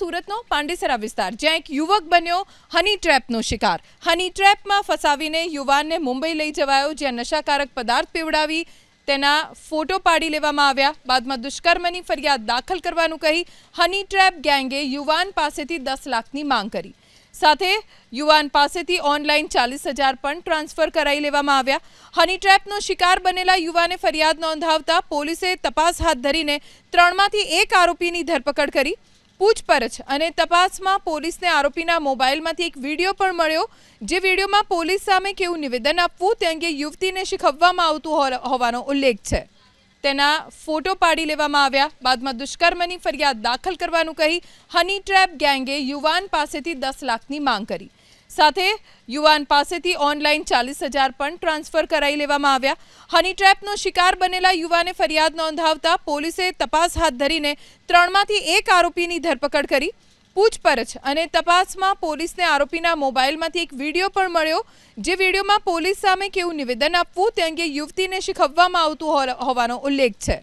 સુરતનો પાંડેસરા વિસ્તાર, જ્યાં એક યુવક બન્યો હની ટ્રેપનો શિકાર. હની ટ્રેપમાં ફસાવીને યુવાનને મુંબઈ લઈ જવાયો, જ્યાં નશાકારક પદાર્થ પીવડાવી તેના ફોટો પાડી લેવામાં આવ્યા. બાદમાં દુષ્કર્મની ફરિયાદ દાખલ કરવાનું કહી હની ટ્રેપ ગેંગે યુવાન પાસેથી દસ લાખની માંગ કરી. સાથે યુવાન પાસેથી ઓનલાઈન ચાલીસ હજાર પણ ટ્રાન્સફર કરાવી લેવામાં આવ્યા. હની ટ્રેપનો શિકાર બનેલા યુવાને ફરિયાદ નોંધાવતા પોલીસે તપાસ હાથ ધરીને ત્રણમાંથી એક આરોપીની ધરપકડ કરી. પૂછપરછ અને તપાસમાં પોલીસને આરોપીના મોબાઈલમાંથી એક વીડિયો પણ મળ્યો, જે વિડીયોમાં પોલીસ સામે કેવું નિવેદન આપવું તે અંગે યુવતીને શીખવવામાં આવતું હોવાનો ઉલ્લેખ છે. તેના ફોટો પાડી લેવામાં આવ્યા, બાદમાં દુષ્કર્મની ફરિયાદ દાખલ કરવાનું કહી, હની ટ્રેપ ગેંગે યુવાન પાસેથી દસ લાખની માંગ કરી. સાથે યુવાન પાસેથી ઓનલાઈન ચાલીસ હજાર પણ ટ્રાન્સફર કરાવી લેવામાં આવ્યા. હની ટ્રેપનો શિકાર બનેલા યુવાને ફરિયાદ નોંધાવતા પોલીસે તપાસ હાથ ધરીને ત્રણમાંથી એક આરોપીની ધરપકડ કરી, પૂછપરછ અને તપાસમાં પોલીસને આરોપીના મોબાઈલમાંથી એક વીડિયો પણ મળ્યો, જે વિડીયોમાં પોલીસ સામે કેવું નિવેદન આપવું તે અંગે યુવતીને શીખવવામાં આવતું હોવાનો ઉલ્લેખ છે.